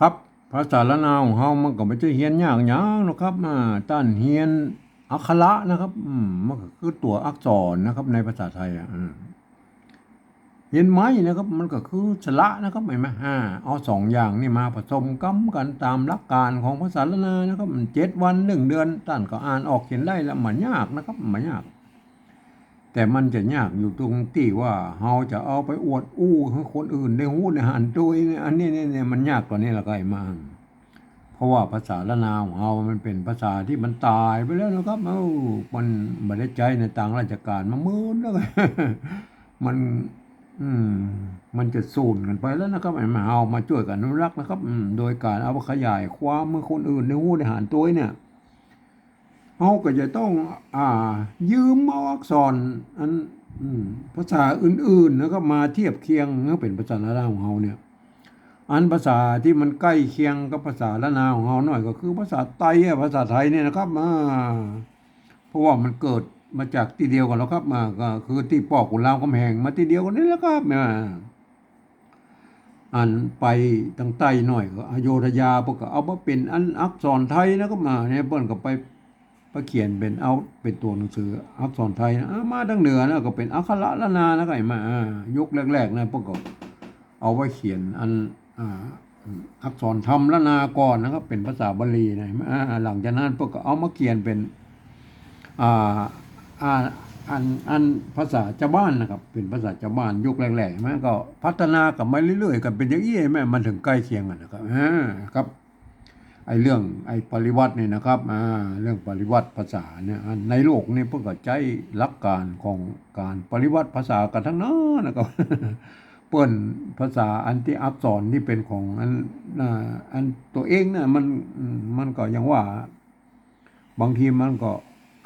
ครับภาษาละนาวของเฮามันก็ไม่ใช่เฮียนยากหยังหรอกครับอ่าต้านเฮียนอักขระนะครับอืมมันก็คือตัวอักษรนะครับ ในภาษาไทยอะเฮียนไม้นะครับ มันก็คือสระนะครับเห็นไหมอ่าเอาสองอย่างนี่มาผสมกันกันตามหลักการของภาษาละนานะครับมันเจ็ดวันหนึ่งเดือนต้านก็อ่านออกเขียนได้แล้วมันยากนะครับมันยาก แต่มันจะยากอยู่ตรงที่ว่าเราจะเอาไปอวดอู้ให้คนอื่นได้หู้ได้หันตัวเนี่ยอันนี้เนี่ยเนี่ยมันยากกว่านี้ละก็ไอ้มากเพราะว่าภาษาละนาวของเรามันเป็นภาษาที่มันตายไปแล้วนะครับเอ้ามันไม่ได้ใจในต่างราชการมามืนแล้วมัน อืม มันจะสูญกันไปแล้วนะครับไอ้มาเอามาช่วยกันอนุรักษ์นะครับ อืม โดยการเอาขยายความเมื่อคนอื่นได้หู้ได้หันตัวเนี่ย เราก็จะต้องอ่า ยืมเอาอักษรอันภาษาอื่นๆนะครับมาเทียบเคียงก็เป็นภาษาละนาของเราเนี่ย อันภาษาที่มันใกล้เคียงกับภาษาละนาของเราหน่อยก็คือภาษาไทยภาษาไทยเนี่ยนะครับมาเพราะว่ามันเกิดมาจากที่เดียวกันแล้วครับมาก็คือที่ปอกขุนรามคำแหงมาที่เดียวกันนี่แหล้วครับมาอันไปทางใต้หน่อยก็อโยธยาพวกก็เอามาเป็นอันอักษรไทยนะครับมาเนี่ยเปิ้นก็ไป ไปเขียนเป็นเอาเป็นตัวหนังสืออักษรไทยนะอ่ามาทางเหนือนะก็เป็นอักขระละนานะก็ไอ้มายุคแรกๆนะพวกก็เอาไว้เขียนอันอักษรธรรมละนาก่อนนะครับเป็นภาษาบาลีนะหลังจากนั้นพวกก็เอามาเขียนเป็นอ่าอ่าอันอันภาษาชาวบ้านนะครับ เป็นภาษาชาวบ้านยุคแรกๆมันก็พัฒนากับมาเรื่อยๆ กันเป็นอย่างนี้แม่มันถึงใกล้เคียงกันนะครับอ่าครับ ไอ้เรื่องไอ้ปริวัติเนี่ยนะครับอ่าเรื่องปริวัติภาษาเนี่ยในโลกนี่เพิ่งก็ใช้หลักการของการปริวัติภาษากันทั้งนั้นนะครับเปิ้นภาษาอันที่อักษรที่เป็นของอันอันตัวเองเนี่ยมันมันก็ยังว่า บางทีมันก็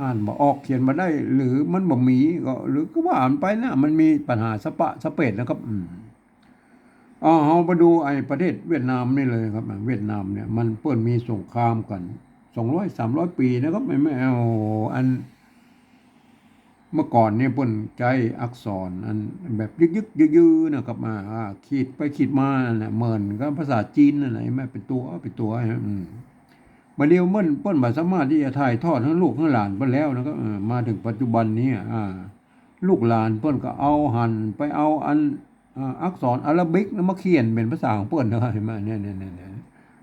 อ่านบ่ออกเขียนมาได้ หรือมันบ่มีก็หรือก็ว่าอ่านไปนะมันมีปัญหาสปะสเปดนะครับ อืม อ๋อเราไปดูไอ้ประเทศเวียดนามนี่เลยครับ เวียดนามเนี่ยมันเปิดมีสงครามกันสองร้อยสามร้อยปีนะครับไม่ไม่เอาอัน เมื่อก่อนเนี่ยเปิ้นใจอักษรอันแบบยึกยึกยืยืนะครับมาขีดไปขีดมาน่ะเหมือนกับภาษาจีนนั่นแม่เป็นตัวเป็นตัวอืมมาเดียวเมื่นเปิ้นบ่สามารถที่จะถ่ายทอดทั้งลูกทั้งหลานไปแล้วนะครับมาถึงปัจจุบันนี้อ่าลูกหลานเปิ้นก็เอาหันไปเอาอัน อักษรอาราบิกแล้วมาเขียนเป็นภาษาของเปิ้นนะครับเห็นไหมเนี่ยเนี่ยเนี่ยเนี่ย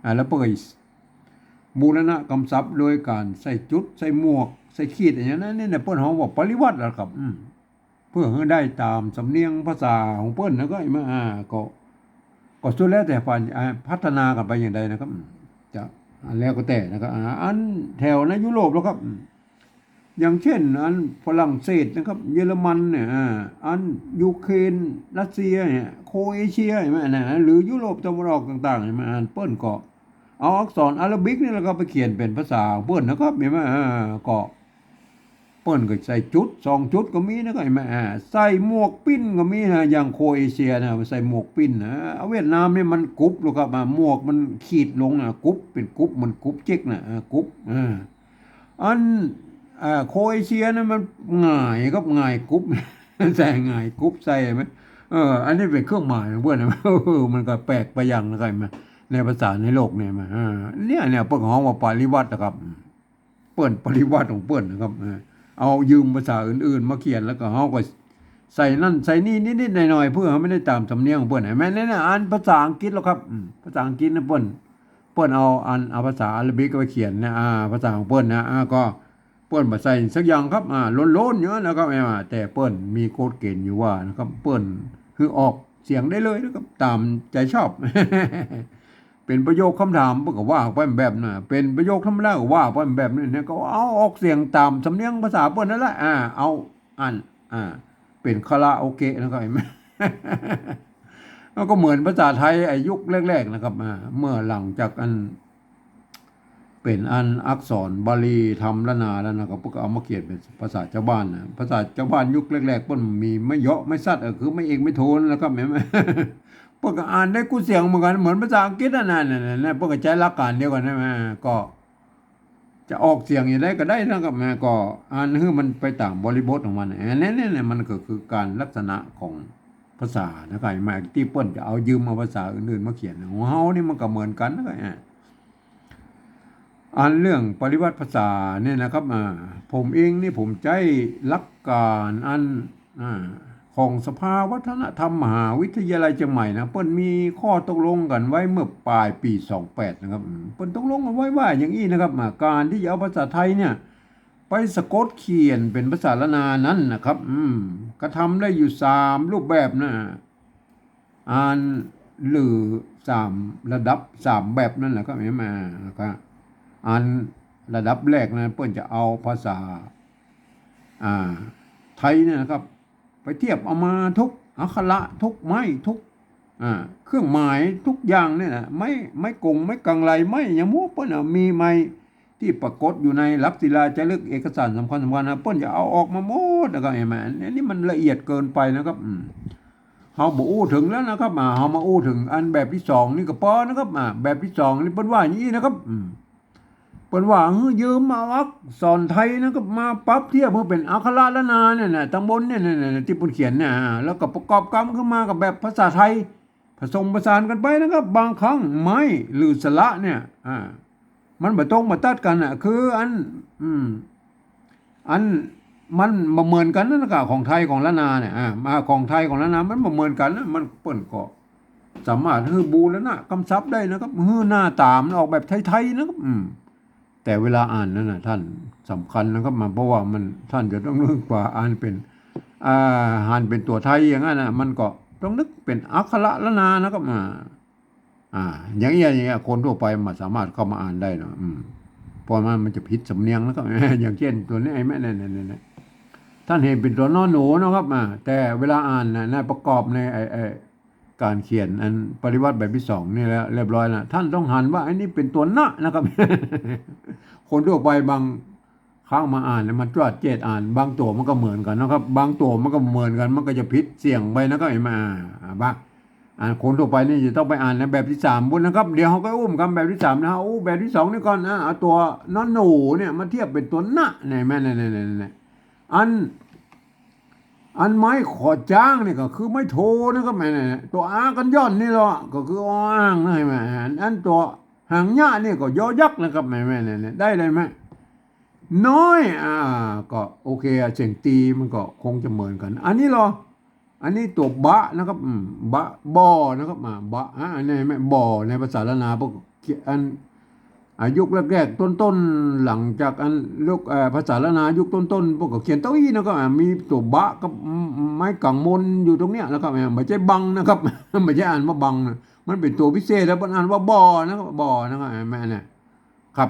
อ่าแล้วเปิ้นก็บูรณะกำซับโดยการใส่จุดใส่หมวก ใส่ขีดอย่างนั้นเนี่ยเปิ้นเขาบอกปริวัติแล้วครับเพื่อให้ได้ตามสำเนียงภาษาของเปิ้นแล้วก็มาอ่าก็ก็สุดแล้วแต่ฝ่ายอ่าพัฒนากันไปอย่างใดนะครับจะอันแล้วก็แต่นะครับอันแถวในยุโรปแล้วครับ อย่างเช่นอันฝรั่งเศสนะครับ เยอรมันเนี่ยอันยูเครนรัสเซียเนี่ยโคเอเชียเห็นไหมนะหรือยุโรปตะวันออกต่างๆเห็นไหมอันเปิ้นก็เอาอักษรอาราบิกนี่แล้วก็ไปเขียนเป็นภาษาเปิ้นนะครับเห็นไหมอ่าก็เปิ้นก็ใส่จุดสองจุดก็มีนะครับเห็นไหมาใส่หมวกปิ้นก็มีนะอย่างโคเอเชียนะใส่หมวกปิ้นนะเอาเวียดนามเนี่ยมันกรุ๊ปหรอกครับอ่าหมวกมันขีดลงนะกรุ๊ปเป็นกรุ๊ปมันกรุ๊ปเจ๊กนะกรุ๊ปอ่าอัน โคเอเชียนะมันง่ายครับง่ายกรุ๊ปใส่ง่ายกรุ๊ปใส่ไหมเออ อันนี้เป็นเครื่องหมายของเพื่อนนะมันก็แปลกไปอย่างนะครมาในภาษาในโลกเนี่ยมาอ่าเนี่ยเนี่ยเปิ้นของว่าปริวัตินะครับ เปิ้นปริวัติของเปิ้นนะครับเอายืมภาษาอื่นๆ มาเขียนแล้วก็เฮาก็ใส่นั่นใส่นี่นิดๆหน่อยๆเพื่อไม่ได้ตามสำเนียงของเปิ้นเห็นไหมเนี่ยนะอ่านภาษาอังกฤษแล้วครับภาษาอังกฤษนะเปิ้นเปิ้นเอาอันเอาภาษาอาหรับิกไปเขียนนะอ่าภาษาของเปิ้นนะอ่าก็ เปิ้นมาใส่สักอย่างครับอ่าล้นๆเยอะนะครับแม่ว่าแต่เปิ้นมีโค้ดเกณฑ์อยู่ว่านะครับเปิ้นคือออกเสียงได้เลยนะครับตามใจชอบ เป็นประโยคคำถามเปิ้นก็ว่าไปแบบน่ะเป็นประโยคธรรมดาก็ว่าไปแบบนี้เนี่ยก็เอาออกเสียงตามสำเนียงภาษาเปิ้นนั่นแหละอ่าเอาอันอ่า เป็นคาราโอเกะนะครับเห็นไหมแล้วก็เหมือนภาษาไทยอายุคแรกๆนะครับอ่าเมื่อหลังจากอัน เป็นอันอักษรบาลีทำละนาแล้วนะครับพวกเอามาเขียนเป็นภาษาชาวบ้านนะภาษาชาวบ้านยุคแรกๆเพิ่นมีไม่เยาะไม่ซัดเออคือไม่เอกไม่โทนนะครับเห็ไหมพวกก็อ่านได้กูเสียงเหมือนกันเหมือนภาษาอังกฤษนั่นน่ะนั่นพวกก็ใช้หลักการเดียวกันใช่ไหมก็จะออกเสียงอย่างไรก็ได้นะครับแม่ก็อ่านให้มันไปต่ามบริบทของมันอันนี้เนี่ยมันก็คือการลักษณะของภาษานะครับไอ้มาที่เปิ้นจะเอายืมเอาภาษาอื่นๆมาเขียนของเฮานี่มันก็เหมือนกันนะครับ อันเรื่องปริวัติภาษาเนี่ยนะครับผมเองนี่ผมใจหลักการอันอของสภาวัฒนธรรมมหาวิทยาลัยเชียงใหม่นะเปิ้นมีข้อตกลงกันไว้เมื่อปลายปี 28 นะครับเปิ้นตกลงกันไว้ว่าอย่างนี้นะครับการที่จะเอาภาษาไทยเนี่ยไปสะกดเขียนเป็นภาษาละนานั้นนะครับกระทำได้อยู่สามรูปแบบนะอ่านหรือสามระดับสามแบบนั่นแหละครับเห็นไหมนะครับ อ่านระดับแรกนะเพื่อนจะเอาภาษาอ่าไทยเนี่ยนะครับ ไปเทียบเอามาทุกอักขระทุกไม้ทุกอ่าเครื่องหมายทุกอย่างเนี่ยนะไม่ไม่กงไม่กังไรไม่ยางมัวเปิ้นน่ะมีไม่ที่ปรากฏอยู่ในลักศิลาจารึกเอกสารสำคัญสำคัญนะเปิ้นจะเอาออกมาหมดนะครับเห็นไหมอันนี้มันละเอียดเกินไปนะครับอืมเฮาบอู้ถึงแล้วนะครับมาเฮามาอู้ถึงอันแบบที่สองนี่ก็พอนะครับอ่าแบบที่สองนี่เปิ้นว่าอย่างนี้นะครับอืม เปิ้นว่าเฮ้ยยืมมาอักษรไทยนะครับมาปรับเทียบเพื่อเป็นอักขระละนาเนี่ยนะตำบลเนี่ยๆๆที่เปิ้นเขียนเนี่ยแล้วก็ประกอบกรรมขึ้นมากับแบบภาษาไทย ผสมผสานกันไปนะครับ บางครั้งไม้หรือสระเนี่ยอ่ามันบ่ตรงบ่ตัดกันอะคืออันอืมอันมันบ่เหมือนกันนั่นนะก็ของไทยของละนาเนี่ยอ่ามาของไทยของละนา มันบ่เหมือนกันนะมันเปิ้นก็สามารถฮือบูรณะกำซับได้นะครับฮือหน้าตามนออกแบบไทยๆนะครับอืม แต่เวลาอ่านนั่นนะท่านสำคัญนะครับมาเพราะว่ามันท่านจะต้องนึกว่าอ่านเป็นอ่าอ่านเป็นตัวไทยอย่างนั้นนะมันก็ต้องนึกเป็นอักขระละนานะครับอ่าอ่า อย่างเงี้ยอย่างเงี้ยคนทั่วไปมันสามารถเข้ามาอ่านได้นะอืมเพราะมันมันจะผิดสำเนียงแล้วก็อย่างเช่นตัวนี้ไอ้แม่เนี่ยเนี่ยเนี่ยท่านเห็นเป็นตัวนอนหนูนะครับอ่าแต่เวลาอ่านนะประกอบในไอ้ การเขียนอันปริวัติแบบที่สองนี่แล้วเรียบร้อยแล้วท่านต้องหันว่าไอ้นี่เป็นตัวนะนะครับ คนทั่วไปบางครั้งมาอ่านแล้วมันตรวจเจตอ่าน บางตัวมันก็เหมือนกันนะครับ บางตัวมันก็เหมือนกัน มันก็จะผิดเสี่ยงไปนะครับไอ้มาบ้าอ่าคนทั่วไปนี่จะต้องไปอ่านในแบบที่สามบุญนะครับ เดี๋ยวเขาก็อุ้มคำแบบที่สามนะฮะอู้แบบที่สองนี่ก่อนนะเอาตัวนอนหนูเนี่ยมาเทียบเป็นตัวหน้าเนี่ยแม่เนี่ยเนี่ยเนี่ยเนี่ยอัน อันไม้ขอจ้างนี่ก็คือไม้โทนะครับแม่เนี่ยตัวอากันย่อนนี่หรอก็คืออ้างนะเห็นไหมอันตัวหางหญ้านี่ก็ยอยักษ์นะครับแม่แม่เนี่ยเนี่ยได้เลยไหมน้อยอ่าก็โอเคอะเสียงตีมันก็คงจะเหมือนกัน อันนี้เหรออันนี้ตัวบะนะครับบะบอนะครับมาบะอันนี้ไม่บอในภาษาละนาพวกอัน อายุคแรกๆต้นๆหลังจากอันลูกเอ่อภาษาละนายุคต้นๆพวกก็เขียนเต้าอี้นะครับมีตัวบะกับไม้กังมนอยู่ตรงเนี้ยนะครับไม่ใช่บังนะครับไม่ใช่อ่านว่าบังนะมันเป็นตัวพิเศษแล้วมันอ่านว่าบอนะครับบอนะครับอะแม่เนี่ยครับ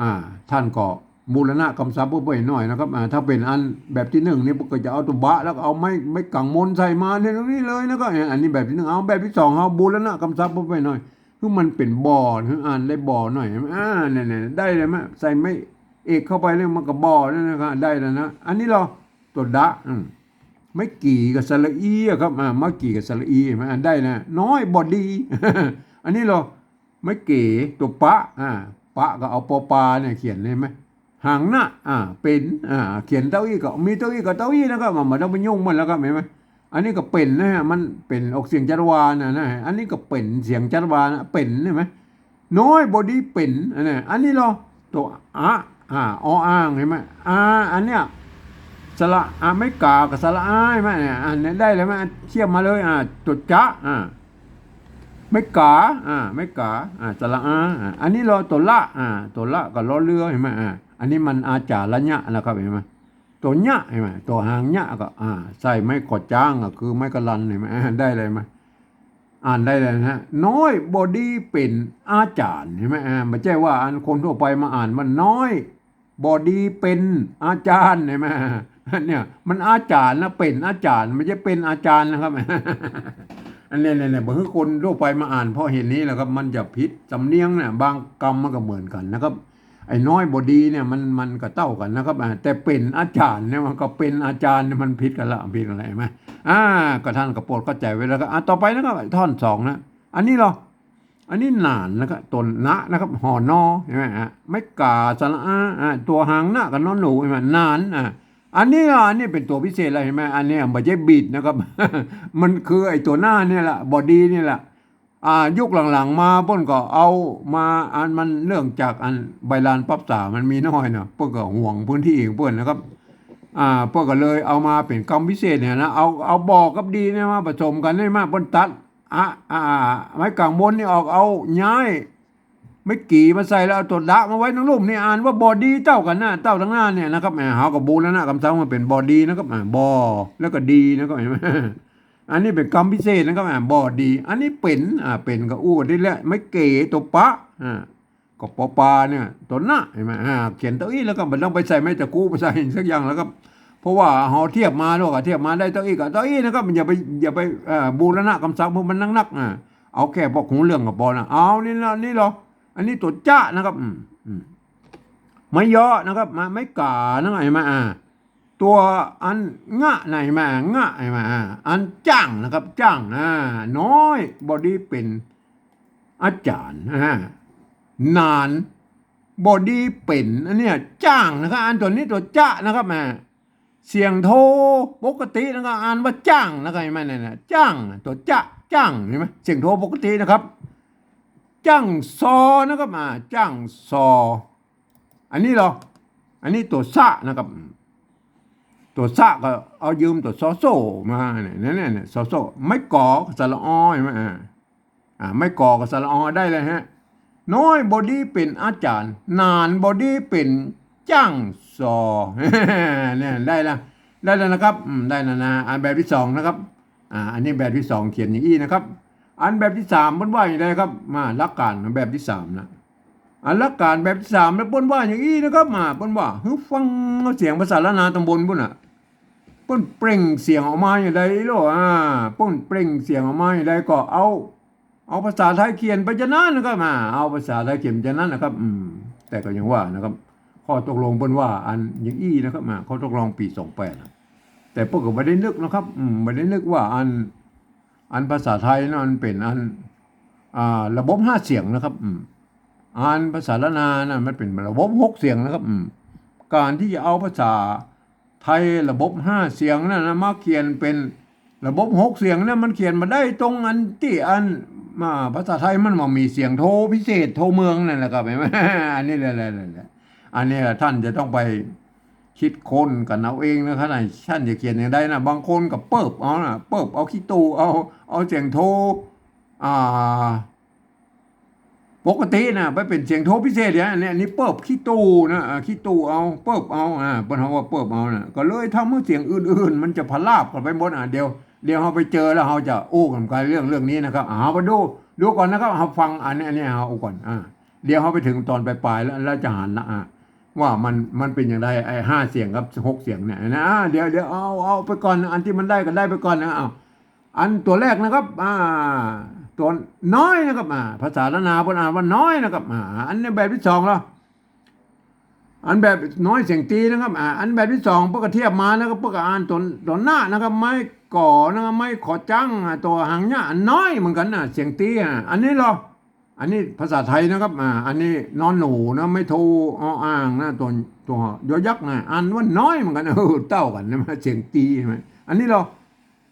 อ่า ท่านก็บูรณะกำซับเพื่อหน่อยนะครับอ่าถ้าเป็นอันแบบที่หนึ่งนี่ก็จะเอาตัวบะแล้วเอาไม้ไม้กังมนใส่มาในตรงนี้เลยนะครับอันนี้แบบที่หนึ่งเอาแบบที่สองเอาบูรณะกำซับเพื่อหน่อย คือมันเป็นบ่อคืออ่านได้บ่อหน่อยอ่าเนี่ยได้เลยไหมใส่ไม่เอกเข้าไปเลยมันก็บ่อนั่นนะครับได้แล้วนะอันนี้เราตัวดะไม่กี่กับสระอีอะครับอ่าไม่กี่กับสระอีเห็นไหมอ่านได้นะน้อยบอดี อันนี้เราไม่เก๋ตัวปะอ่าปะก็เอาปอปลาเนี่ยเขียนเลยไหมหางหน้าอ่าเป็นอ่าเขียนเต้าอี้ก็มีเต้าอี้กับเต้าอี้นะครับมันต้องไปยุ่งมันแล้วก็เห็นไหม อันนี้ก็เป็นนะฮะมันเป็นออกเสียงจัตวานะนะอันนี้ก็เป็นเสียงจัตวานะเป็นใช่ไหมน้อยบอดี้เป็นอันนี้อันนี้เราตัวอะอ่าออ่างเห็นไหมอ่าอันเนี้ยสระอ่าไม่กากับสระอ้ายไหมเนี่ยอันนี้ได้เลยไหมเทียบมาเลยอ่าตัวจ๊ะอ่าไม่กาอ่าไม่กาอ่าสระอาอ่าอันนี้เราตัวละอ่าตัวละกับล้อเรือเห็นไหมอ่าอันนี้มันอาจาระญะนะครับเห็นไหม ตัวญะเห็นไหมตัวหางญะก็อ่าใส่ไม้กอดจ้างก็คือไม้กระลันเห็นไหมอ่าได้เลยไหมอ่านได้เลยนะฮะน้อยบอดี้เป็นอาจารย์เห็นไหมอ่าไม่ใช่ว่าอันคนทั่วไปมาอ่านมันน้อยบอดี้เป็นอาจารย์เห็นไหมอันเนี่ยมันอาจารย์นะเป็นอาจารย์ไม่ใช่เป็นอาจารย์นะครับอันนี้เนี่ยเนี่ยบางคนทั่วไปมาอ่านเพราะเห็นนี้แหละครับมันจะผิดสำเนียงเนี่ยบางกรรมมันก็เหมือนกันนะครับ ไอ้น้อยบดีเนี่ยมันมันก็เต้ากันนะครับแต่เป็นอาจารย์เนี่ยมันก็เป็นอาจารย์มันผิดกันละผิดกันอะไรไหมอ่าก็ท่านก็โปรดเข้าใจไว้แล้วก็อ่าต่อไปนะครับท่อนสองนะอันนี้เหรออันนี้หนานนะครับตนนะนะครับหอนอใช่ไหมฮะไม่กาสระอาอ่าตัวหางหน้ากับน้อนหนูใช่ไหมนานอ่าอันนี้อันนี้เป็นตัวพิเศษอะไรเห็นไหมอันนี้ไม่ใช่บีดนะครับ มันคือไอ้ตัวหน้าเนี่ยแหละบอดี้นี่แหละ อ่ายุคหลังๆ มาเปิ้นก็เอามาอันมันเรื่องจากอันใบลานปั๊บสามันมีน้อยเนาะเปิ้นก็ห่วงพื้นที่ของเปิ้นนะครับอ่าเปิ้นก็เลยเอามาเป็นกรรมพิเศษเนี่ยนะเอาเอาบอกกับดีเนี่ยมาผสมกันได้มากเปิ้นตัดอะอ่าไม้กลางบนนี่ออกเอาย้ายไม่กี่มาใส่แล้วเอาตัวดะมาไว้ทั้งรูปนี่อ่านว่าบอดีเต้ากันหน้าเต้าทั้งหน้าเนี่ยนะครับแหมเฮากับบูแล้วนะคำสั่งมาเป็นบอดีนะครับอ่าบอแล้วก็ดีนะครับเห็นไหม อันนี้เป็นกรรมพิเศษนะครับอ่าบอดีอันนี้เป็นอ่าเป็นก็อู้ได้แล้วไม่เก๋ตัวปะอ่าก็ปอปาเนี่ยตัวหน้าเห็นไหมอ่าเขียนต้าอี้แล้วก็มันต้องไปใส่ไม้ตะกู้ไปใส่สักอย่างแล้วครับเพราะว่าเฮาเทียบมาด้วยกับเทียบมาได้ต้าอี้กับต้าอี้นะครับมันอย่าไปอย่าไปอ่อบูรณะคำสั่งเพราะมันนักอ่าเอาแค่พวกหูเรื่องกับพอนะเอานี่ละนี่หรออันนี้ตัวจ้านะครับอืมอืมไม่ย่อนะครับมาไม่ก่านะไหมอ่า ตัวอันงะไหนมางะไหนมา อันจ้างนะครับ จ้างอ่าน้อยบอดี้เป็นอาจารย์อ่านานบอดี้เป็นอันเนี้ยจ้างนะครับอันตัวนี้ตัวจ้านะครับมาเสียงโทปกตินะครับอ่านว่าจ้างนะครับไหมเนี่ยจ้างตัวจ้าจ้างเห็นไหมเสียงโทปกตินะครับ จ้างซอนะครับมาจ้างซอ อันนี้เหรออันนี้ตัวซะนะครับ ตัวซะก็เอายืมตัวซอโซมาเนี่ยเนี่ยเนี่ยซอโซไม่ก่อกับสระอใช่ไหมาอ่าไม่ก่อกับสระอได้เลยฮะ น้อยบอดี้เป็นอาจารย์ นานบอดี้เป็นจ้างซอเนี่ยได้แล้วได้แล้วนะครับได้แล้วนะอันแบบที่สองนะครับอ่าอันนี้แบบที่สองเขียนอย่างนี้นะครับ อันแบบที่สามมันว่าอย่างไรครับ มาลักการแบบที่สามนะอันละการแบบที่สามแล้วเปิ้นว่าอย่างนี้นะครับมาเปิ้นว่าฮึฟังเสียงภาษาละนาตำบลพุ่นอะ ปิ้นเปล่งเสียงออกมาอย่างไรโลอ่าปิ้นเปล่งเสียงออกมาอย่างไรก็เอา เอาภาษาไทยเขียนไปจะนั้นนะครับมาเอาภาษาไทยเขียนจะนั้นนะครับ อืม แต่ก็ยังว่านะครับ ข้อตกลงเปิ้นว่าอันอย่างอี้นะครับมาเขาตกลงปีสองแปดแต่พวกก็ไม่ได้นึกนะครับ อืมไม่ได้นึกว่าอัน อันภาษาไทยนั้นมันเป็นอัน อ่า ระบบห้าเสียงนะครับ อืมอ่านภาษาละนานะมันเป็นระบบหกเสียงนะครับ อืม การที่จะเอาภาษา ไทยระบบห้าเสียงนั่นนะมาเขียนเป็นระบบหกเสียงนั่นมันเขียนมาได้ตรงอันที่อันมาภาษาไทยมันมามีเสียงโทพิเศษโทเมืองนั่นแหละครับเห็นไหมอันนี้แหละอันนี้ท่านจะต้องไปคิดค้นกันเอาเองนะครับท่านจะเขียนอย่างไรนะบางคนกับเปิบเอานะเปิบเอาขี้ตูเอาเอาเสียงโทอ่า ปกตินะไปเป็นเสียงโทพิเศษเนี่ยอันนี้เปิบขี้ตูนะขี้ตูเอาเปิบเอาอ่าเปิ้นเฮาว่าเปิบเอานะก็เลยทำให้เสียงอื่น ๆ มันจะพลาบกันไปหมดอะเดี๋ยวเดี๋ยวเฮาไปเจอแล้วเฮาจะโอ้กันกันเรื่องเรื่องนี้นะครับเฮาไปดูดูก่อนนะครับเฮาฟังอันนี้อันนี้เฮาเอาก่อนอ่าเดี๋ยวเฮาไปถึงตอนปลายๆแล้วแล้วจะหันละอ่าว่ามันมันเป็นอย่างไรไอ้ห้าเสียงกับหกเสียงเนี่ยนะเดี๋ยวเดี๋ยวเอาเอาไปก่อนอันที่มันได้ก็ได้ไปก่อนนะเอาอันตัวแรกนะครับ อ่า ตัวน้อยนะครับอ่าภาษาละนาบนอ่านว่าน้อยนะครับอ่าอันนี้แบบที่สองแล้วอันแบบน้อยเสียงตีนะครับอ่าอันแบบที่สองพวกก็เทียบมานะครับพวกก็อ่านตัวตัวหน้านะครับ ไม่ก่อนะครับไม่ขอจังตัวหางเนี่ยอันน้อยเหมือนกันนะเสียงตีอะอันนี้เหรออันนี้ภาษาไทยนะครับอ่าอันนี้นอนหนูนะไม่โทรอ้ออ่างนะตัวตัวยอยักษ์นะอ่านว่าน้อยเหมือนกันเออเต้ากันนะเสียงตีใช่ไหมอันนี้เหรอ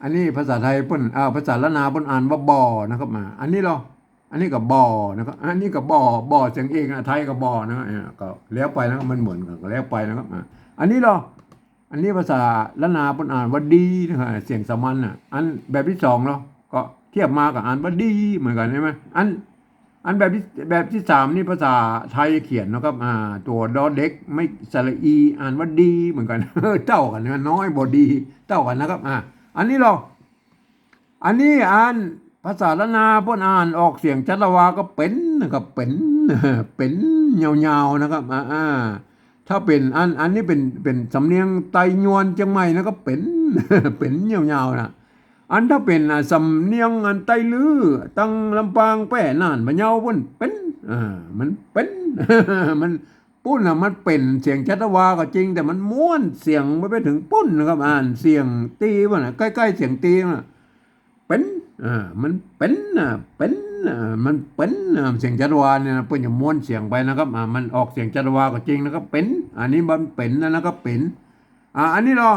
อันนี้ภาษาไทยเปิ้นอ่าภาษาละนาเปิ้นอ่านว่าบ่อนะครับมา อันนี้เหรออันนี้ก็บ่อนะครับอันนี้ก็บ่อบ่อเสียงเองอะไทยก็บ่อนะก็แล้วไปนะมันเหมือนกันแล้วไปนะครับอ่าอันนี้เหรออันนี้ภาษาละนาเปิ้นอ่านว่าดีนะครับเสียงสามัญอะ อันแบบที่สองเนาก็เทียบมากับอ่านว่าดีเหมือนกันใช่ไหมอันอันแบบที่แบบที่สามนี่ภาษาไทยเขียนนะครับอ่าตัวดอเด็กไม่สระอี อ่านว่าดีเหมือนกันเท่ากันนะน้อยบอดีเท่ากันนะครับอ่า อันนี้เราอันนี้อ่านภาษาละนาพ่นอ่านออกเสียงจัตวาก็เป็นนะครับเป็นเป็นยาวๆนะครับอ่าถ้าเป็นอันอันนี้เป็นเป็นสำเนียงไตยวนเชียงใหม่นะก็เป็นเป็นยาวๆนะอันถ้าเป็นสำเนียงอันไตลือตั้งลำปางแป้น่านพะเยาเพ่นเป็นอ่ามันเป็นมัน ปุ้นอะมันเป็นเสียงชัตวาก็จริง แต่มันม้วนเสียงไม่ไปถึงปุ้นนะครับ อ่านเสียงตีวะนะใกล้ๆเสียงตีวะเป็นอ่ามันเป็นอ่าเป็นอ่ามันเป็นอ่าเสียงจัตวาเนี่ยนะเพื่อนจะม้วนเสียงไปนะครับอ่ามันออกเสียงจัตวาก็จริงนะครับเป็น อันนี้มันเป็นนะนะครับเป็นอ่าอันนี้เหรอ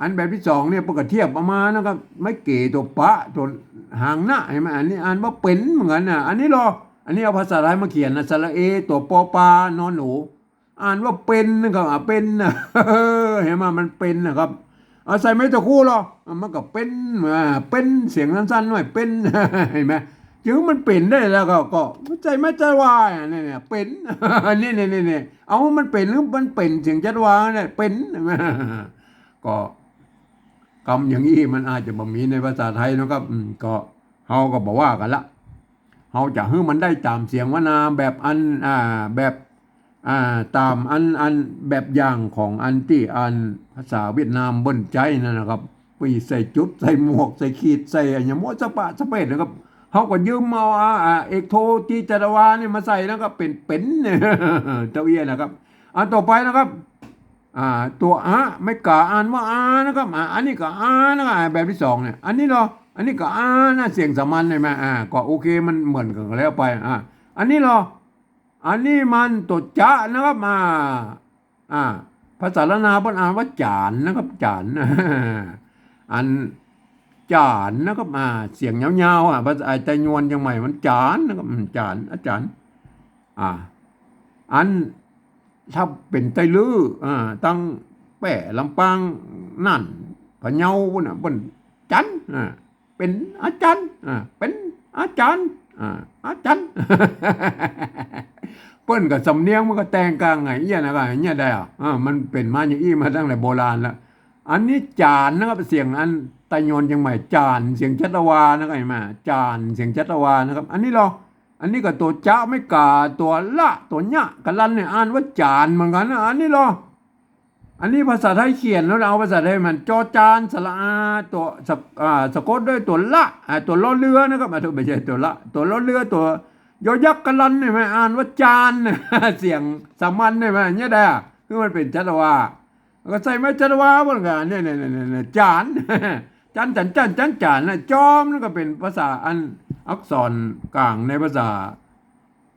อันแบบที่สองเนี่ยปกติเทียบประมาณนะครับ ไม่เก๋ตัวปะตัวหางหน้าเห็นไหมอันนี้อ่านว่าเป็นเหมือนกันนะอันนี้เหรออันนี้เอาภาษาไทยมาเขียนนะสระเอ ตัวปอปานอนหนู อ่านว่าเป็นนะครับเป็นนะเห็นไหมมันเป็นนะครับเอาใส่ไม่ตะคู่หรอกมันก็เป็นอ่าเป็นเสียงสั้นๆหน่อยเป็นเห็นไหมจึงมันเป็นได้แล้วก็ก็ใจไม่ใจวายเนี่ยเนี่ยเป็นนี่นี่นี่นี่เอามันเป็นหรือมันเป็นเสียงจัดวาเนี่ยเป็นเห็นไหมก็คำอย่างนี้มันอาจจะบ่มีในภาษาไทยนะครับก็เฮาก็บอกว่ากันละเฮาจะให้มันได้ตามเสียงวนาแบบอันอ่าแบบ ตามอันอันแบบอย่างของอันที่อันภาษาเวียดนามเบนใจนั่นนะครับไปใส่จุดใส่หมวกใส่ขีดใส่อย่างมดสปะสเปดนะครับเขาก็ยืมเอาอ่าเอกโทจีจารวานี่มาใส่นะครับเป็นเป็นเนี่ยเจ้าเอี้ยนะครับอันต่อไปนะครับอ่าตัวอะไม่กาอ่านว่าอานะครับอ่าอันนี้ก็อานะครับแบบที่สองเนี่ยอันนี้เหรออันนี้ก็อานะเสียงสามัญใช่ไหมอ่าก็โอเคมันเหมือนกันแล้วไปอ่าอันนี้เหรอ อันนี้มันตัวจะนะครับอ่าอ่าภาษาละนาพนอ่านว่าจานนะครับจานอันจานนะครับอ่าเสียงยาวๆอะภาษาไอ้ใจยวนยังใหม่มันจานนะครับจานอาจารย์อ่าอันถ้าเป็นไตลืออ่าตั้งแป่ลำปางนั่นพะเยาพุ่นน่ะเปิ้นจันอ่าเป็นอาจารย์อ่าเป็นอาจารย์อ่าอาจารย์ ปิ้นกับสำเนียงมันก็แตงกลางไงเอี้ยนะก็เอี้ยได้อะอ่ามันเป็นมาอย่างอี้มาตั้งแต่โบราณแล้วอันนี้จานนะครับเสียงอันตโยนยังใหม่จานเสียงชัตวานะครับเห็นไหมจานเสียงชัตวานะครับ อันนี้เราอันนี้ก็ตัวจะไม่กาตัวละตัวเนะกันลันเนี่ยอ่านว่าจานเหมือนกันนะอันนี้เหรออันนี้ภาษาไทยเขียนแล้วเอาภาษาไทยมันจอจานสระอาตัวสะอ่าสะกดด้วยตัวละตัวล้อเรือนะครับไม่ใช่ตัวละตัวล้อเรือตัว ยอยักษ์กันลันเนี่ยไหมอ่านว่าจานเสียงสามัญเนี่ยไหมเนี่ยได้อคือมันเป็นจัตวาก็ใส่ไม่จัตวาเหมือนกันเนี่ยเนี่ยเนี่ยจานจานจันจันจันจานนะจอมนั่นก็เป็นภาษาอันอักษรกลางในภาษา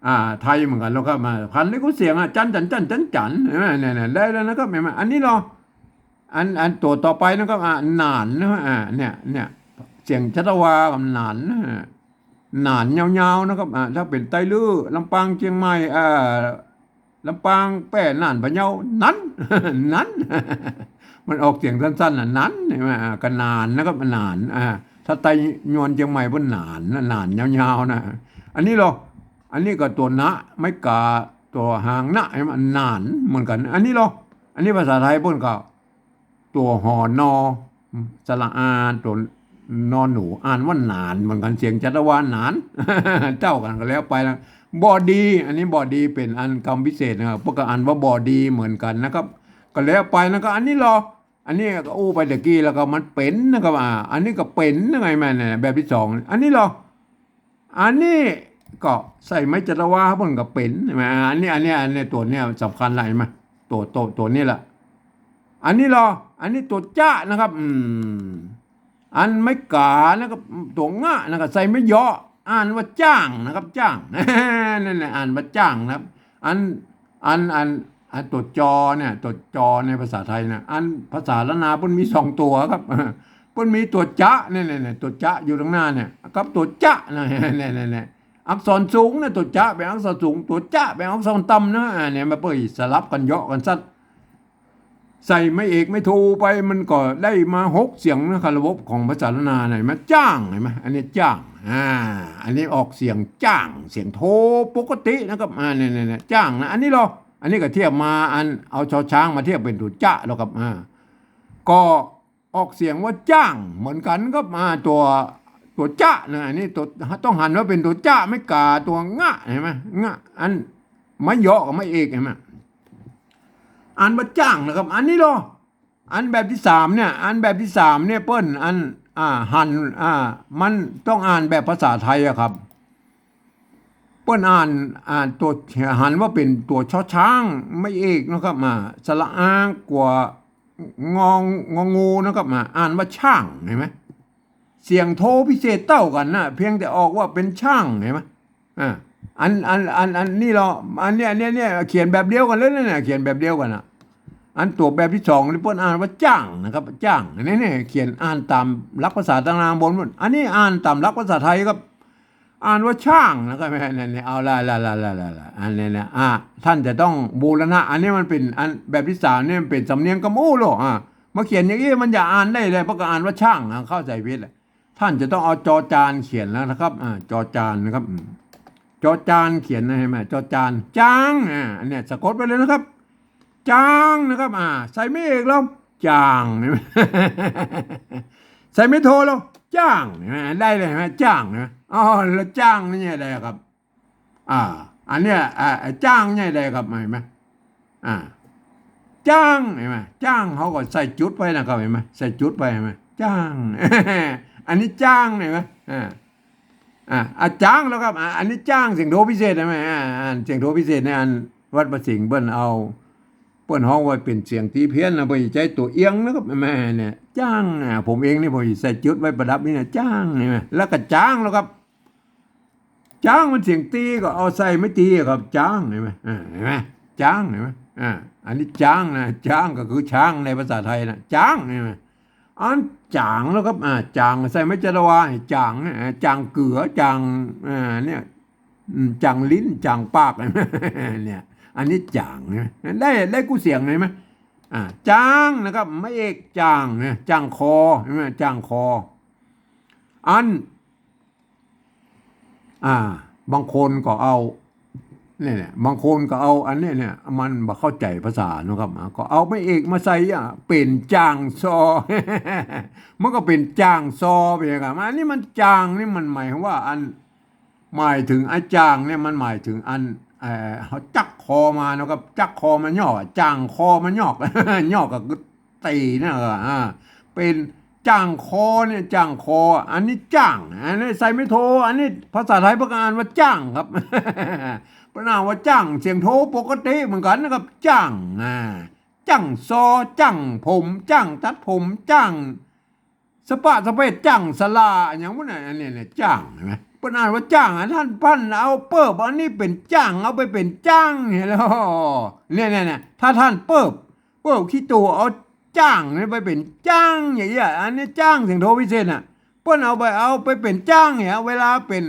อ่าไทยเหมือนกันแล้วก็มาพันนี่ก็เสียงอะจันจันจันจันจันเนี่ยเนี่ยได้แล้วนะครับเห็นไหมอันนี้เรออันอันตัวต่อไปนะครับอ่านานนะอ่าเนี่ยเนี่ยเสียงชัตวากับนานนะ หนานยาวๆนะครับอ่าถ้าเป็นไตลื้อลำปางเชียงใหม่อ่าลำปางแป้น่านพะเยานั้นนั้น มันออกเสียงสั้นๆน่ะนั้นเห็นไหมาก็นนานนะครับนานอ่าถ้าไตยวนเชียงใหม่บนหนานหนานยาวๆนะอันนี้เรออันนี้ก็ตัวนะไม่กาตัวหางนะไอ้มันนานเหมือนกัน อันนี้เรออันนี้ภาษาไทยพิ่นก็ตัวหอนอสระอาตัว นอนหนูอ่านว่าหนานเหมือนกันเสียงจัตวานหนาน เจ้ากันก็แล้วไปนะบอดี อันนี้บอดีเป็นอันคำพิเศษนะครับพวกก็อ่านว่าบอดีเหมือนกันนะครับ ก็แล้วไปนะก็อันนี้รออันนี้ก็อู้ไปตะกี้แล้วก็มันเป็นนะครับอ่าอันนี้ก็เป็นยังไงแม่เนี่ยแบบที่สองอันนี้รออันนี้ก็ใส่ไม้จัตวาบนกับเป็นใช่ไหมอันนี้อันนี้อันนี้ตัวเนี้ยสำคัญอะไรไหมตัวตัวตัวนี้แหละอันนี้รออันนี้ตัวจ้านะครับ อืม อันไม่กานะครับตัวง่านะครับใส่ไม่ย่ออ่านว่าจ้างนะครับ จ้างนั่นแหละอ่านว่าจ้างนะครับ อันอันอันอันตัวจอเนี่ยตัวจอในภาษาไทยนะอันภาษาละนาพิ่นมีสองตัวครับพิ่นมีตัวจะเนี่ยเนี่ยตัวจะอยู่ตรงหน้าเนี่ยกับตัวจะนะเนี่ยเนี่ยเนี่ยอักษรสูงนะตัวจะเป็นอักษรสูง ตัวจะเป็นอักษรต่ำนะอ่าเนี่ยมาเปิดสลับกันเยาะกันซัด ใส่ไม่เอกไม่โทไปมันก็ได้มาหกเสียงนะครับระบของภาษาลนาไหนมาจ้างเห็นไหมอันนี้จ้างอ่าอันนี้ออกเสียงจ้างเสียงโทปกตินะครับอ่าเนี่ยเนี่ยเนี่ยจ้างนะอันนี้เหรออันนี้ก็เทียบมาอันเอาชอช้างมาเทียบเป็นตัวจะแล้วครับอ่าก็ออกเสียงว่าจ้างเหมือนกันก็มาตัวตัวจ้านะอันนี้ตัวต้องหันว่าเป็นตัวจ้าไม่กาตัวงะเห็นไหมงะอันไม่ยาะกับไม่เอกเห็นไหม อันว่าจ้างนะครับ อันนี้หรออันแบบที่สามเนี่ย อันแบบที่สามเนี่ยเปิ้ลอันอ่าหันอ่า มันต้องอ่านแบบภาษาไทยอะครับ เปิ้นอ่านอ่านตัวหันว่าเป็นตัวชอช้างไม่เอกนะครับมาสระอางกว่างองงองูนะครับมาอ่านว่าช่างเห็นไหมเสียงโทพิเศษเต้ากันนะเพียงแต่ออกว่าเป็นช่างเห็นไหมอ่า อันอันอันอันนี่เราอันเนี้ยอันเนี้ยเนี่ยเขียนแบบเดียวกันเลยนะเนี่ยเขียนแบบเดียวกันนะอันตัวแบบที่สองนี่เปิ้นอ่านว่าจ้างนะครับจ้างอันนี้เนี่ยเขียนอ่านตามลักภาษาต่างๆบนมันอันนี้อ่านตามลักภาษาไทยครับ อ่านว่าช่างนะครับแม่เนี่ยเนี่ยเอาละละละละละละอันนี้เนี่ยอ่าท่านจะต้องบูรณะ อันนี้มันเป็นอันแบบที่สามเนี่ยมันเป็นสำเนียงกระมูโลกอ่ามาเขียนอย่างนี้มันจะอ่านได้เลยเพราะก็อ่านว่าช่างเข้าใจผิดเลยท่านจะต้องเอาจอจานเขียนแล้วนะครับอ่าจอจานนะครับ จอจานเขียนนะเห็นไหมจอจานจ้างอ่าอันเนี้ยสะกดไปเลยนะครับจ้างนะครับอ่าใส่ไม่เอกแล้วจางเห็นไหมใส่ไม่โทรแล้วจ้างเห็นไหมได้เลยไหมจ้างนะอ๋อแล้วจ้างนี่ไงได้ครับ อ่า อันเนี้ยอ่าจ้างนี่ได้ครับเห็นไหมอ่าจ้างเห็นไหมจ้างเขาก็ใส่จุดไปนะครับเห็นไหมใส่จุดไปเห็นไหมจ้าง อันนี้จ้างเห็นไหมอ่า อ่าอะจ้างแล้วครับอ่าอันนี้จ้างเสียงโทพิเศษใช่ไหมอ่าเสียงโทพิเศษในอันวัดประสิงห์เบิ้นเอาเปิ้นห้องไว้เป็นเสียงตีเพี้ยนนะบ่ใช้ตัวเอียงนะครับแม่เนี่ยจ้างอะผมเองนี่บ่ใส่จุดไว้ประดับนี่นะจ้างนี่ไหมแล้วก็จ้างแล้วครับ จ้างมันเสียงตีก็เอาใส่ไม่ตีครับ จ้างเห็นไหมอ่าเห็นไหมจ้างเห็นไหมอ่าอันนี้จ้างนะจ้างก็คือช้างในภาษาไทยนะจ้างเห็นไหม อันจางแล้วครับอ่าจางใส่ไม่จรวาจางเนี่ยจางเกลือจางอ่าเนี่ยจางลิ้นจางปากเนี่ย อันนี้จางนะได้ได้กูเสียงเลยไหมอ่าจางนะครับไม่เอกจางเนี่ยจางคอใช่ไหมจางคอ อัน อ่า บางคนก็เอา เนี่ยเนี่ยบางคนก็เอาอันนี้เนี่ยมันบ่เข้าใจภาษานะครับก็เอาไม่เอกมาใส่อะเป็นจางซอ มันก็เป็นจางซอไปอย่างนั้นอันนี้มันจางนี่มันหมายว่าอันหมายถึงไอ้จางเนี่ยมันหมายถึงอันเออเขาจักคอมานะครับจักคอมันย่อกจางคอมันย่อกย่อกก็คือตีนะอ่าเป็นจ้างคอเนี่ยจ้างคอ อันนี้จ้าง อันนี้ใส่ไม่โท อันนี้ภาษาไทยประกาศว่าจ้างครับ ประนามว่าจ้างเสียงโทปกติเหมือนกันนะครับจ้างอ่าจ้างซอจ้างผมจ้างตัดผมจ้างสปะสเปดจ้างสลาอย่างว่าน่ะอันนี้เนี่ยจ้างเห็นไหมปิ้นอ่านว่าจ้างอะท่านพันเอาเปิบอันนี้เป็นจ้างเอาไปเป็นจ้างเห็นแล้วเนี่ยเนี่ยเนี่ยถ้าท่านเปิบเปิบขี้ตัวเอาจ้างเนี่ยไปเป็นจ้างอย่างเงี้ยอันนี้จ้างเสียงโทพิเศษน่ะเปิ้นเอาไปเอาไปเป็นจ้างเนี่ยเวลาเป็น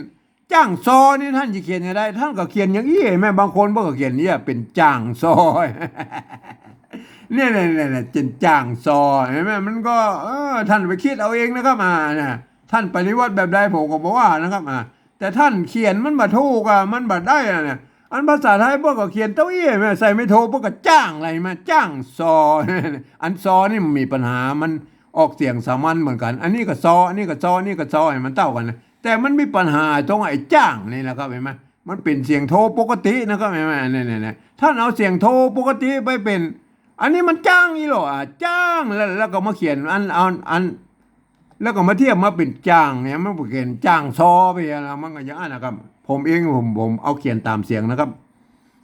จ้างซอนี่ท่านจะเขียนยังไงท่านก็เขียนอย่างนี้เห็นไหมบางคนบ่ก็เขียนเนี่ยเป็นจ้างซอเนี่ยเนี่ยเนี่ยเนี่ยเจนจ้างซอเห็นไหมมันก็เออท่านไปคิดเอาเองนะครับอ่านะท่านปฏิวัติแบบใดผมก็บอกว่านะครับอ่าแต่ท่านเขียนมันบัถูกอะมันบัได้อะเนี่ยอันภาษาไทยพวกก็เขียนเต้าอี้แม่ใส่ไม่โทพวกก็จ้างอะไรมาจ้างซอ อันซอนี่มันมีปัญหามันออกเสียงสามัญเหมือนกัน อันนี้ก็ซออันนี้ก็ซออันนี้ก็ซอให้มันเต้ากันนะ แต่มันมีปัญหาตรงไอ้จ้างนี่แหละครับเห็นไหมมันเป็นเสียงโทรปกตินะครับเห็นไหมเนี่ยเนี่ยเนี่ท่านเอาเสียงโทรปกติไปเป็น อันนี้มันจ้างอีหรออะจ้างแล้วแล้วก็มาเขียนอันอันอันแล้วก็มาเทียบมาเป็นจ้างเนี่ยมันเขียนจ้างซอไปอะไรมันก็อย่างนั้นนะครับ ผมเองผมผมเอาเขียนตามเสียงนะครับ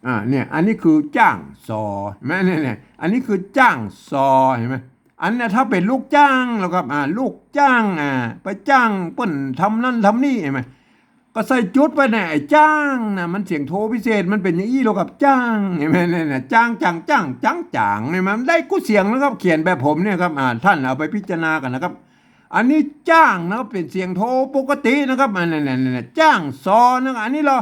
อ่าเนี่ยอันนี้คือจ้างซอเห็นไหมเนี่ยเนี่ยอันนี้คือจ้างซอเห็นไหม อันนี้ถ้าเป็นลูกจ้างแล้วครับอ่าลูกจ้างอ่าไปจ้างเปิ้นทำนั่นทำนี่เห็นไหมก็ใส่จุดไปเนี่ยไอ้จ้างนะมันเสียงโทพิเศษมันเป็นอย่างอี้เรากับจ้างเห็นไหมเนี่ยจ้างจ้างจ้างจ้างจ้างเนี่ยมันได้กู้เสียงนะครับเขียนแบบผมเนี่ยครับอ่าท่านเอาไปพิจารณากันนะครับ อันนี้จ้างนะครับเป็นเสียงโทปกตินะครับอันนี้เนี่ยจ้างซอนะอันนี้เหรอ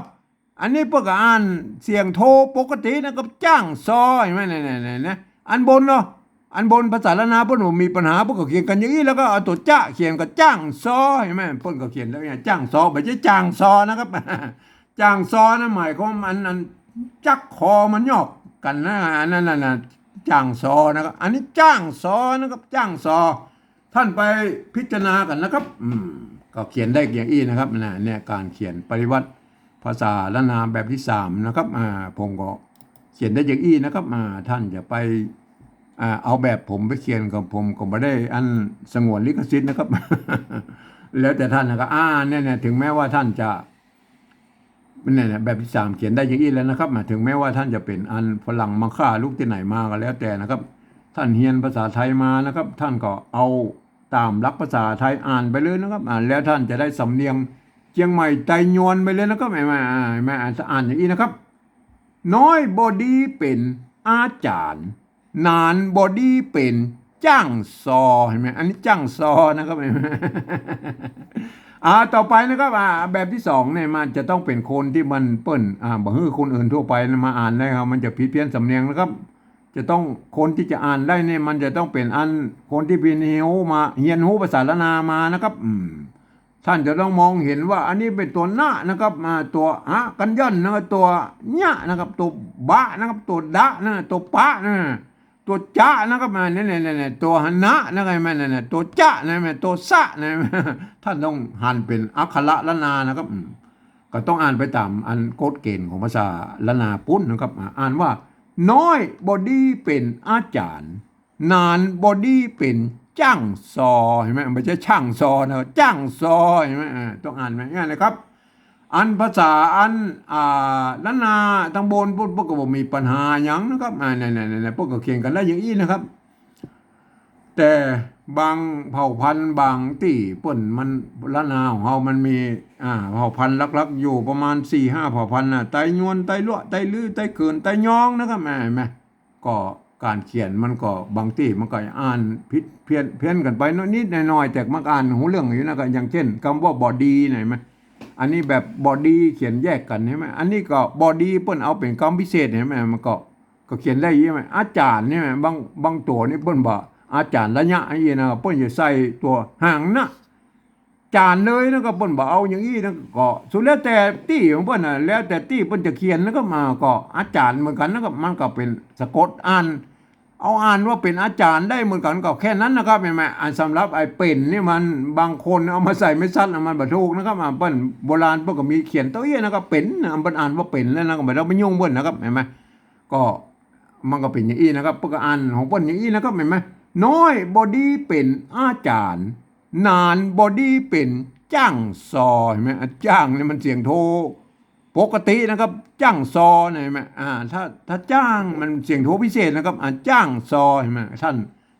อันนี้พวกก็อ่านเสียงโทปกตินะครับจ้างซอเห็นไหมเนี่ยเนี่ยเนี่ยเนี่ยอันบนเนาะ อันบนภาษาละนาพิ่นบอกมีปัญหาพิ่นก็เขียนกันอย่างนี้แล้วก็เอาตัวจ้าเขียนกับจ้างซอเห็นไหมพิ่นก็เขียนแล้วเนี่ยจ้างซอไม่ใช่จ้างซอนะครับจ้างซอนะหมายความว่ามันอันจักคอมันยอกกันนะอันนั้นน่ะนจ้างซอนะครับ อันนี้จ้างซอนะครับ จ้างซอ ท่านไปพิจารณากันนะครับ อืมก็เขียนได้อย่างอี้นะครับนะเนี่ยการเขียนปริวัติภาษาละนามแบบที่สามนะครับอ่าผมก็เขียนได้อย่างอี้นะครับอ่าท่านอย่าไป เอาแบบผมไปเขียนกับผมก็ไม่ได้อันสงวนลิขสิทธิ์นะครับ แล้วแต่ท่านนะครับอ่าเนี่ยเนี่ยถึงแม้ว่าท่านจะเนี่ยเนี่ยแบบที่สามเขียนได้อย่างนี้แล้วนะครับถึงแม้ว่าท่านจะเป็นอันฝรั่งมาฆ่าลูกที่ไหนมาก็แล้วแต่นะครับ ท่านเรียนภาษาไทยมานะครับ ท่านก็เอาตามหลักภาษาไทยอ่านไปเลยนะครับ อ่านแล้วท่านจะได้สำเนียงเชียงใหม่ไตยวนไปเลยนะครับไม่ไม่อ่าไม่อ่านอ่านอย่างนี้นะครับ น้อยบอดีเป็นอาจารย์ นานบอดี้เป็นจ้างซอเห็นไหมอันนี้จ้างซอนะครับอ่าต่อไปนะครับอ่าแบบที่สองเนี่ยมันจะต้องเป็นคนที่มันเปิ้นอ่าบ่ฮือคนอื่นทั่วไปมาอ่านได้ครับ มันจะผิดเพี้ยนสำเนียงนะครับ จะต้องคนที่จะอ่านได้เนี่ยมันจะต้องเป็นอันคนที่เป็นเฮียวมาเฮียนหูภาษาละนามานะครับอืมท่านจะต้องมองเห็นว่าอันนี้เป็นตัวหน้านะครับมาตัวฮะกันย่อนนะครับตัวเนี้ยนะครับ ตัวบะนะครับ ตัวดะนะตัวปะนะ ตัวจะนะครับมาเนี่ยเนี่ยเนี่ยตัวหนะนะครับแม่เนี่ยเนี่ยตัวจะนะแม่ตัวสะนะแม่ท่านต้องหันเป็นอักขระละนานะครับ ก็ต้องอ่านไปตามอันโกฎเกณฑ์ของภาษาละนาปุ้นนะครับ อ่านว่า น้อยบอดี้เป็นอาจารย์ นานบอดี้เป็นจ้างซอเห็นไหมไม่ใช่ช่างซอนะจ้างซอเห็นไหมต้องอ่านแบบนี้นะครับ อันภาษาอันอ่าล้านนาตังบนพวกพวกก็บอกมีปัญหาหยังนะครับอ่าเนี่ยเนี่ยพวกก็เคียงกันได้อย่างนี้นะครับ แต่บางเผ่าพันธุ์บางที่ป่นมันล้านนาของเรามันมีอ่าเผ่าพันธุ์ลักๆ อยู่ประมาณสี่ห้าเผ่าพันธุ์น่ะไตยวนไตลวไตลือไตเกินไตยองนะครับแม่แม่ก็การเขียนมันก็บางที่มันก็อ่านผิดเพี้ยนเพี้ยนกันไปนิดๆหน่อยๆแต่มันก็อ่านหูเรื่องอยู่นะครับอย่างเช่นคำว่าบอดีไหนไหม อันนี้แบบบอดี้เขียนแยกกันใช่ไหมอันนี้ก็บอดี้เปิ้นเอาเป็นคำพิเศษเห็นไหมมันก็ก็เขียนได้ใช่ไหมอาจารย์เนี่ยบางบางตัวนี่เปิ้นบอกอาจารย์ระยะไอ้นี่นะเปิ้นจะใส่ตัวห่างนะจานเลยนะก็เปิ้นบอกเอาอย่างนี้นะก็สุดแล้วแต่ตี้ของเปิ้นน่ะแล้วแต่ตี้เปิ้นจะเขียนแล้วก็มาก็อาจารย์เหมือนกันนะก็มันก็เป็นสะกดอ่าน เอาอ่านว่าเป็นอาจารย์ได้เหมือนกันก็แค่นั้นนะครับเห็นไหมอ่านสำรับไอ้เป็นนี่มันบางคนเอามาใส่ไม่สั้นมันบัถูกนะครับอ่านเปิ้นโบราณเปิ้นก็มีเขียนตัวเอี้ยนะครับเป็นนะเปิ้นอ่านว่าเป็นแล้วนะก็ไม่ต้องไปยุ่งเปิ้นนะครับเห็นไหมก็มันก็เป็นอย่างนี้นะครับเปิ้นก็อ่านของเปิ้นอย่างนี้นะครับเห็นไหมน้อยบอดี้เป็นอาจารย์ นานบอดี้เป็นจ้างซอเห็นไหมอะจ้างเนี่ยมันเสียงโท ปกตินะครับ จ้างซอเนี่ยเห็นไหมอ่าถ้าถ้าจ้างมันเสียงโทพิเศษนะครับอ่าจ้างซอเห็นไหมท่าน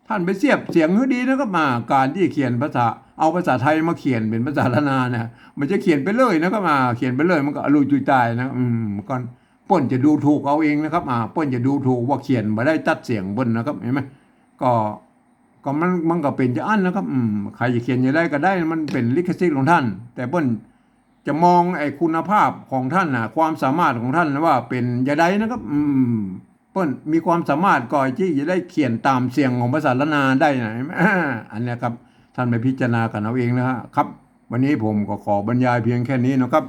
ท่านไปเสียบเสียงให้ดีนะครับมาการที่เขียนภาษาเอาภาษาไทยมาเขียนเป็นภาษาละนาเนี่ยมันจะเขียนไปเลยนะครับมาเขียนไปเลยมันก็อรุยจุยตายนะอืมก่อนป้นจะดูถูกเอาเองนะครับอ่าป้นจะดูถูกว่าเขียนมาได้ตัดเสียงบนนะครับเห็นไหมก็ก็มันมันก็เป็นจะอันนะครับอืมใครจะเขียนอย่างไรก็ได้มันเป็นลิขสิทธิ์ของท่าน แต่ป้น จะมองไอ้คุณภาพของท่านนะความสามารถของท่านว่าเป็นอยาใดนะครับ อืมเปิ้นมีความสามารถก่อยที่จะได้เขียนตามเสียงของภาษาละนาได้ไหนอันเนี้ยครับ ท่านไปพิจารณากันเอาเองนะฮะครับ วันนี้ผมก็ขอบรรยายเพียงแค่นี้นะครับ